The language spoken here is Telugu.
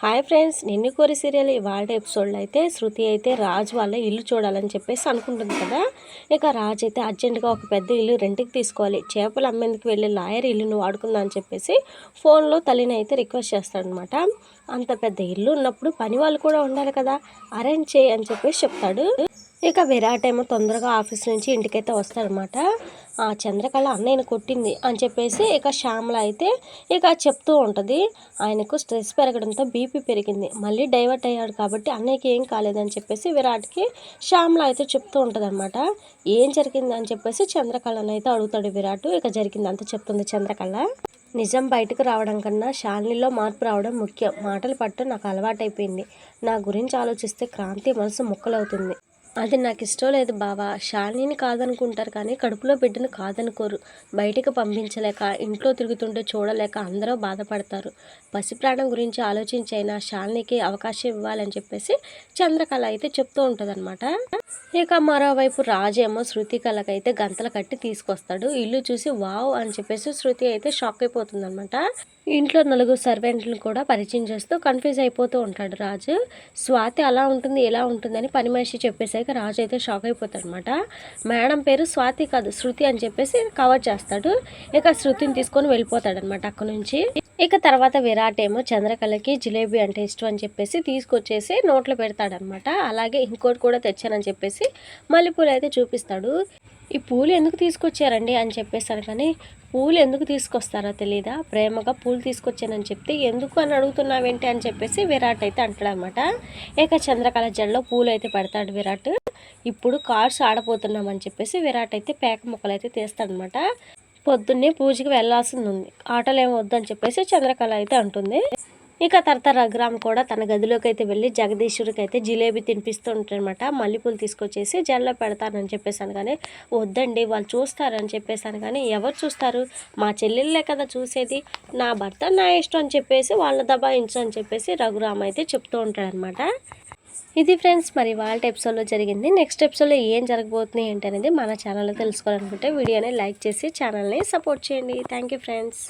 హాయ్ ఫ్రెండ్స్ నిన్ను కోరి సీరియల్ ఇవాళ ఎపిసోడ్లో అయితే శృతి అయితే రాజు వాళ్ళ ఇల్లు చూడాలని చెప్పేసి అనుకుంటుంది కదా. ఇక రాజు అయితే అర్జెంటుగా ఒక పెద్ద ఇల్లు రెంట్కి తీసుకోవాలి. చేపలు అమ్మేందుకు వెళ్ళే లాయర్ ఇల్లును వాడుకుందా అని చెప్పేసి ఫోన్లో తల్లిని అయితే రిక్వెస్ట్ చేస్తాడనమాట. అంత పెద్ద ఇల్లు ఉన్నప్పుడు పని వాళ్ళు కూడా ఉండాలి కదా. అరేంజ్ చేయి అని చెప్పేసి చెప్తాడు. ఇక విరాట్ ఏమో తొందరగా ఆఫీస్ నుంచి ఇంటికైతే వస్తాడనమాట. ఆ చంద్రకళ అన్నయ్యను కొట్టింది అని చెప్పేసి ఇక శ్యామల అయితే ఇక చెప్తూ ఉంటుంది ఆయనకు స్ట్రెస్ పెరగడంతో బీపీ పెరిగింది మళ్ళీ డైవర్ట్ అయ్యాడు కాబట్టి అన్నయ్యకి ఏం కాలేదని చెప్పేసి విరాట్కి శ్యామల అయితే చెప్తూ ఉంటుంది ఏం జరిగింది అని చెప్పేసి చంద్రకళను అయితే అడుగుతాడు విరాట్ ఇక జరిగింది అంత చెప్తుంది చంద్రకళ. నిజం బయటకు రావడం కన్నా శాలినిలో మార్పు రావడం ముఖ్యం మాటలు పట్టు నాకు అలవాటైపోయింది. నా గురించి ఆలోచిస్తే క్రాంతి మనసు ముక్కలవుతుంది. అది నాకు ఇష్టం లేదు బావా. శాలినిని కాదనుకుంటారు కానీ కడుపులో బిడ్డను కాదనుకోరు. బయటకు పంపించలేక ఇంట్లో తిరుగుతుంటే చూడలేక అందరూ బాధపడతారు. పసి ప్రాణం గురించి ఆలోచించైనా శాలినికి అవకాశం ఇవ్వాలని చెప్పేసి చంద్రకళ అయితే చెప్తూ ఉంటుందన్నమాట. ఇక మరోవైపు రాజేమో శృతి కళకైతే గంతలు కట్టి తీసుకొస్తాడు. ఇల్లు చూసి వావ్ అని చెప్పేసి శృతి అయితే షాక్ అయిపోతుంది అనమాట ఇంట్లో నలుగురు సర్వెంట్లను కూడా పరిచయం చేస్తూ కన్ఫ్యూజ్ అయిపోతూ ఉంటాడు రాజు. స్వాతి అలా ఉంటుంది ఎలా ఉంటుందని పని మనిషి చెప్పేసాక రాజు అయితే షాక్ అయిపోతాడు అనమాట మేడం పేరు స్వాతి కాదు శృతి అని చెప్పేసి కవర్ చేస్తాడు. ఇక శృతిని తీసుకొని వెళ్ళిపోతాడు అనమాట అక్కడ నుంచి. ఇక తర్వాత విరాట్ ఏమో చంద్రకళకి జిలేబీ అంటే ఇష్టం అని చెప్పేసి తీసుకొచ్చేసి నోట్లో పెడతాడనమాట అలాగే ఇంకోటి కూడా తెచ్చానని చెప్పేసి మల్లెపూలు అయితే చూపిస్తాడు. ఈ పూలు ఎందుకు తీసుకొచ్చారండి అని చెప్పేసాను కానీ పూలు ఎందుకు తీసుకొస్తారో తెలీదా? ప్రేమగా పూలు తీసుకొచ్చానని చెప్తే ఎందుకు అని అడుగుతున్నావేంటి అని చెప్పేసి విరాట్ అయితే అంటాడనమాట ఇక చంద్రకళ జడలో పూలు అయితే పెడతాడు విరాట్. ఇప్పుడు కార్స్ ఆడపోతున్నామని చెప్పేసి విరాట్ అయితే పేక ముక్కలు అయితే తీస్తాడనమాట పొద్దున్నే పూజకి వెళ్ళాల్సింది ఉంది. ఆటోలు ఏమి వద్దని చెప్పేసి చంద్రకళ అయితే అంటుంది. ఇక తర్వాత రఘురామ్ కూడా తన గదిలోకి అయితే వెళ్ళి జగదీశ్వరికి అయితే జిలేబీ తినిపిస్తూ ఉంటారనమాట మల్లెపూలు తీసుకొచ్చేసి జల్లో పెడతానని చెప్పేసాను కానీ వద్దండి వాళ్ళు చూస్తారని చెప్పేసాను కానీ ఎవరు చూస్తారు? మా చెల్లెళ్ళే కదా చూసేది. నా భర్త నా ఇష్టం అని చెప్పేసి వాళ్ళ దబాయించు అని చెప్పేసి రఘురామ్ అయితే చెప్తూ ఉంటాడనమాట ఇది ఫ్రెండ్స్ మరి వాళ్ళ ఎపిసోడ్లో జరిగింది. నెక్స్ట్ ఎపిసోడ్లో ఏం జరగబోతుంది ఏంటనేది మన ఛానల్లో తెలుసుకోవాలనుకుంటే వీడియోని లైక్ చేసి ఛానల్ని సపోర్ట్ చేయండి. Thank you friends.